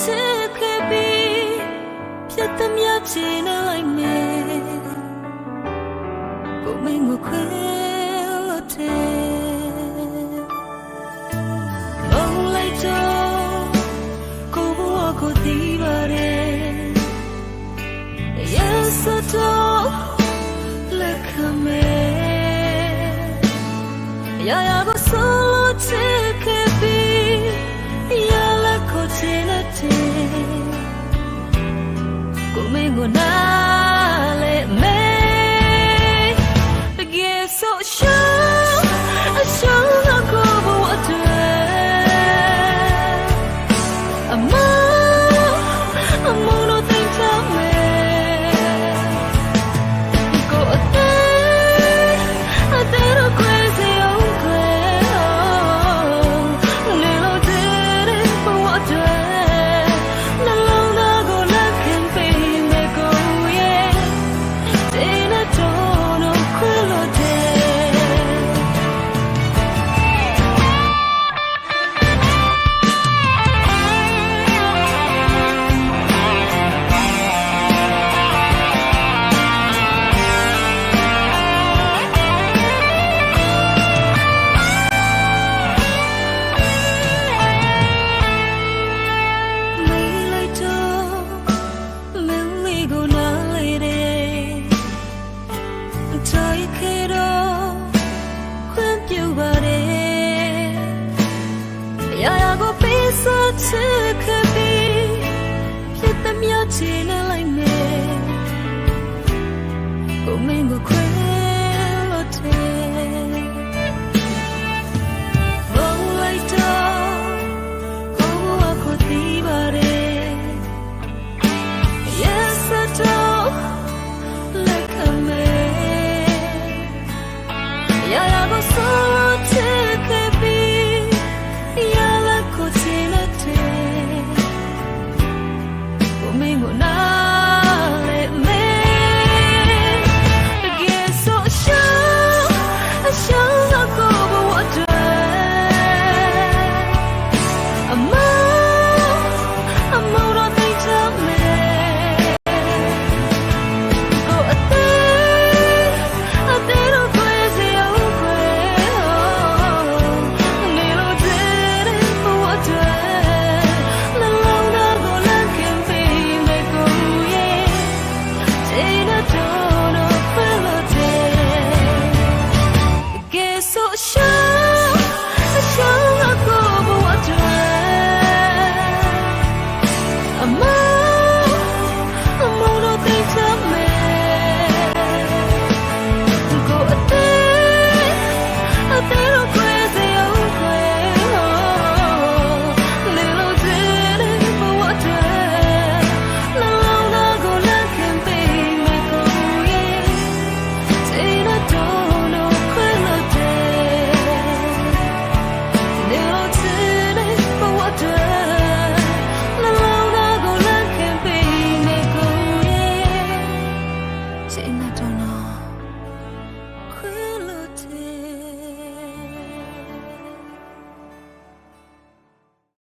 ချစ်ခဲ့ပြီးပြတ်သမျှချင်လိုက်မယ်ကိုမင်းကိုခွဲလို့တဲ့လုံးလိုက်တော့ကိုဘဝကိုဒီပါတယ် Yes, I don't look at me. Yeah, yeah, but so take it be. Now. to 要不要告诉我